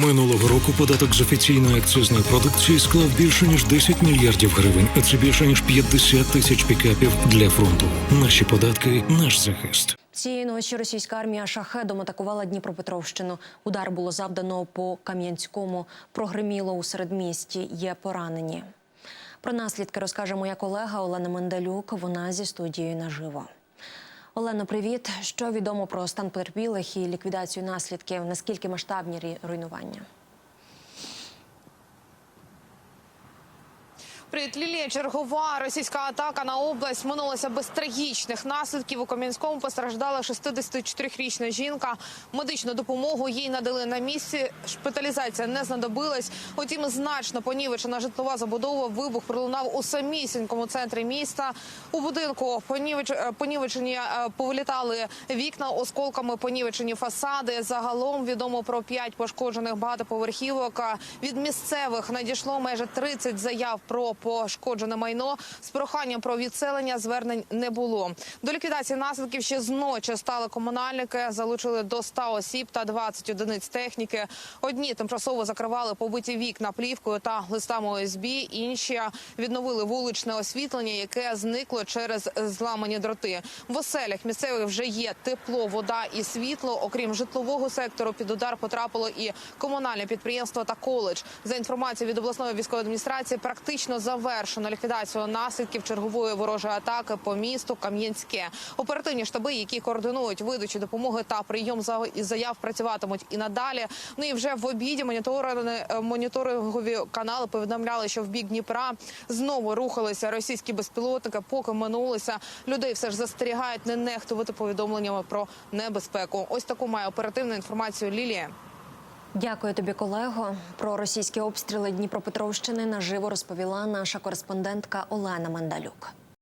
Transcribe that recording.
Минулого року податок з офіційної акцизної продукції склав більше ніж 10 мільярдів гривень, а це більше ніж 50 тисяч пікапів для фронту. Наші податки, наш захист. Цієї ночі російська армія шахедом атакувала Дніпропетровщину. Удар було завдано по Кам'янському. Прогреміло у середмісті. Є поранені. Про наслідки розкаже моя колега Олена Мендалюк. Вона зі студією наживо. Олено, привіт. Що відомо про стан потерпілих і ліквідацію наслідків? Наскільки масштабні руйнування? Привіт, Лілія. Чергова російська атака на область минулася без трагічних наслідків. У Кам'янському постраждала 64-річна жінка. Медичну допомогу їй надали на місці. Шпиталізація не знадобилась. Утім, значно понівечена житлова забудова. Вибух пролунав у самісінькому центрі міста. У будинку понівеч... е, понівечені е, повилітали вікна осколками, понівечені фасади. Загалом відомо про п'ять пошкоджених багатоповерхівок. Від місцевих надійшло майже 30 заяв про пошкоджене майно. З проханням про відселення звернень не було. До ліквідації наслідків ще зночі стали комунальники. Залучили до 100 осіб та 20 одиниць техніки. Одні тимчасово закривали побиті вікна плівкою та листами ОСБ. Інші відновили вуличне освітлення, яке зникло через зламані дроти. В оселях місцевих вже є тепло, вода і світло. Окрім житлового сектору, під удар потрапило і комунальне підприємство та коледж. За інформацією від обласної військової адміністрації, практично завершено ліквідацію наслідків чергової ворожої атаки по місту Кам'янське. Оперативні штаби, які координують видачу допомоги та прийом заяв, працюватимуть і надалі. Ну і вже в обіді е, моніторингові канали повідомляли, що в бік Дніпра знову рухалися російські безпілотники. Поки минулися людей, все ж застерігають не нехтувати повідомленнями про небезпеку. Ось таку має оперативну інформацію Лілія. Дякую тобі, колего. Про російські обстріли Дніпропетровщини наживо розповіла наша кореспондентка Олена Мандалюк.